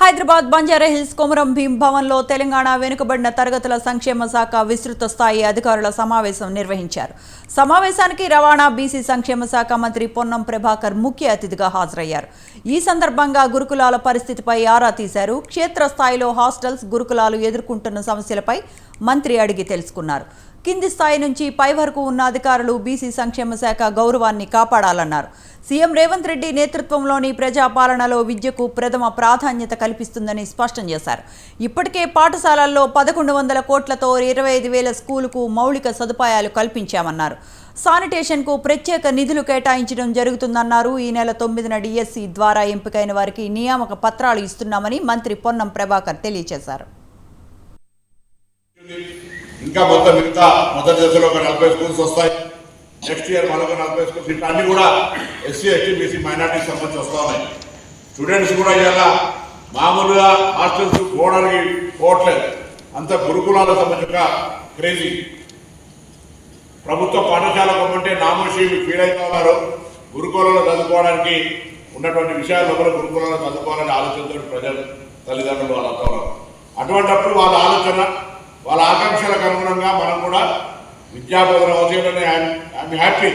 హైదరాబాద్ బంజారాహిల్స్ కొమరం భీం భవన్లో తెలంగాణ వెనుకబడిన తరగతుల సంక్షేమ శాఖ విస్తృత స్థాయి అధికారుల సమావేశం నిర్వహించారు. సమావేశానికి రవాణా బీసీ సంక్షేమ శాఖ మంత్రి పొన్నం ప్రభాకర్ ముఖ్య అతిథిగా హాజరయ్యారు. ఈ సందర్భంగా గురుకులాల పరిస్థితిపై ఆరా తీశారు. క్షేత్రస్థాయిలో హాస్టల్స్ గురుకులాలు ఎదుర్కొంటున్న సమస్యలపై మంత్రి అడిగి తెలుసుకున్నారు. కింది స్థాయి నుంచి పై వరకు ఉన్న అధికారులు బీసీ సంక్షేమ శాఖ గౌరవాన్ని కాపాడాలన్నారు. సీఎం రేవంత్ రెడ్డి నేతృత్వంలోని ప్రజాపాలనలో విద్యకు ప్రథమ ప్రాధాన్యత కల్పిస్తుందని స్పష్టం చేశారు. ఇప్పటికే పాఠశాలల్లో పదకొండు వందల కోట్లతో ఇరవై ఐదు వేల స్కూలుకు మౌలిక సదుపాయాలు కల్పించామన్నారు. శానిటేషన్కు ప్రత్యేక నిధులు కేటాయించడం జరుగుతుందన్నారు. ఈ నెల తొమ్మిదిన డిఎస్సి ద్వారా ఎంపికైన వారికి నియామక పత్రాలు ఇస్తున్నామని మంత్రి పొన్నం ప్రభాకర్ తెలియజేశారు. ఇంకా మొత్తం మిగతా మొదటి దశలో ఒక నలభై స్కూల్స్ వస్తాయి. నెక్స్ట్ ఇయర్ మరొక నలభై స్కూల్స్ ఇట్లా అన్ని కూడా ఎస్సీ ఎస్టీ బీసీ మైనార్టీకి సంబంధించి వస్తూ ఉన్నాయి. స్టూడెంట్స్ కూడా ఇవాళ మామూలుగా హాస్టల్స్ పోవడానికి పోవట్లేదు. అంత గురుకులాలకు సంబంధించిన క్రేజీ ప్రభుత్వ పాఠశాల పంపంటే నామోషి ఫీల్ అవుతా ఉన్నారు. చదువుకోవడానికి ఉన్నటువంటి విషయాల లోపల గురుకులంలో చదువుకోవాలని ఆలోచనతో ప్రజలు తల్లిదండ్రులు వాళ్ళు అంతా అటువంటప్పుడు వాళ్ళ ఆలోచన వాళ్ళ ఆకాంక్షలకు అనుగుణంగా మనం కూడా విద్యాబోధన అవుతాయని ఐఎమ్ హ్యాపీ